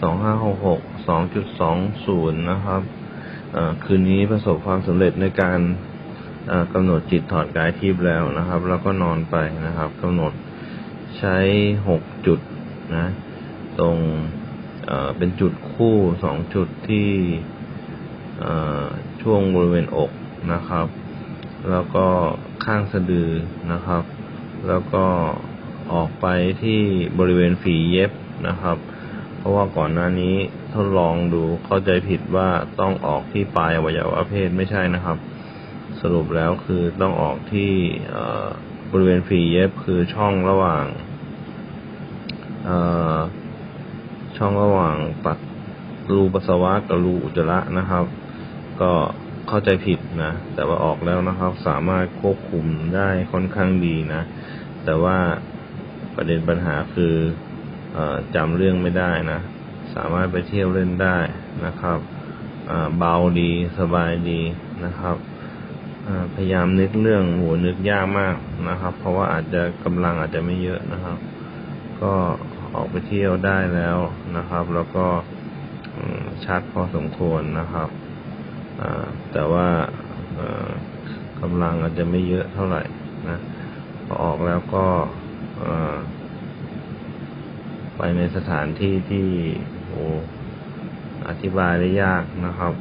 สองห้าหกหกสองจุดสองศูนย์นะครับคืนนี้ประสบความสำเร็จในการกำหนดจิตถอดกายทิพย์แล้วนะครับ แล้วก็นอนไปนะครับกำหนดใช้หกจุดนะตรงเป็นจุดคู่สองจุดที่ช่วงบริเวณอกนะครับ แล้วก็ข้างสะดือนะครับ แล้วก็ออกไปที่บริเวณฝีเย็บ นะครับ เพราะว่าก่อนหน้านี้ทดลองดูเข้าใจผิดว่าต้องออกที่ปลายอวัยวะเพศไม่ใช่นะครับ สรุปแล้วคือต้องออกที่บริเวณฝีเย็บคือช่องระหว่างช่องระหว่างปัดรูปัสสาวะกับรูอุจจาระนะครับ ก็เข้าใจผิดนะ แต่ว่าออกแล้วนะครับ สามารถควบคุมได้ค่อนข้างดีนะ แต่ว่าประเด็นปัญหาคือ จำเรื่องไม่ได้นะ สามารถไปเที่ยวเล่นได้นะครับเบาดีสบายดีนะครับพยายามนึกเรื่องโหนึกยากมากนะครับ เพราะว่าอาจจะกำลังอาจจะไม่เยอะนะครับ ก็ออกไปเที่ยวได้แล้วนะครับ แล้วก็ชัดพอสมควรนะครับแต่ว่ากำลังอาจจะไม่เยอะเท่าไหร่นะพอออกแล้วก็ ไปในสถานที่ที่โอ้อธิบายได้ยากนะครับ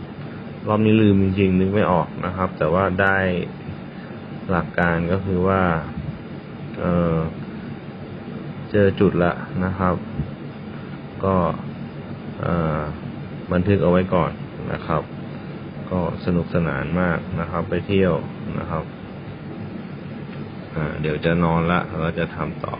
รอบนี้ลืมจริงๆนึกไม่ออกนะครับ แต่ว่าได้หลักการก็คือว่า เออเจอจุดละนะครับ ก็เออบันทึกเอาไว้ก่อนนะครับ ก็สนุกสนานมากนะครับ ไปเที่ยวนะครับเดี๋ยวจะนอนละเราจะทำต่อ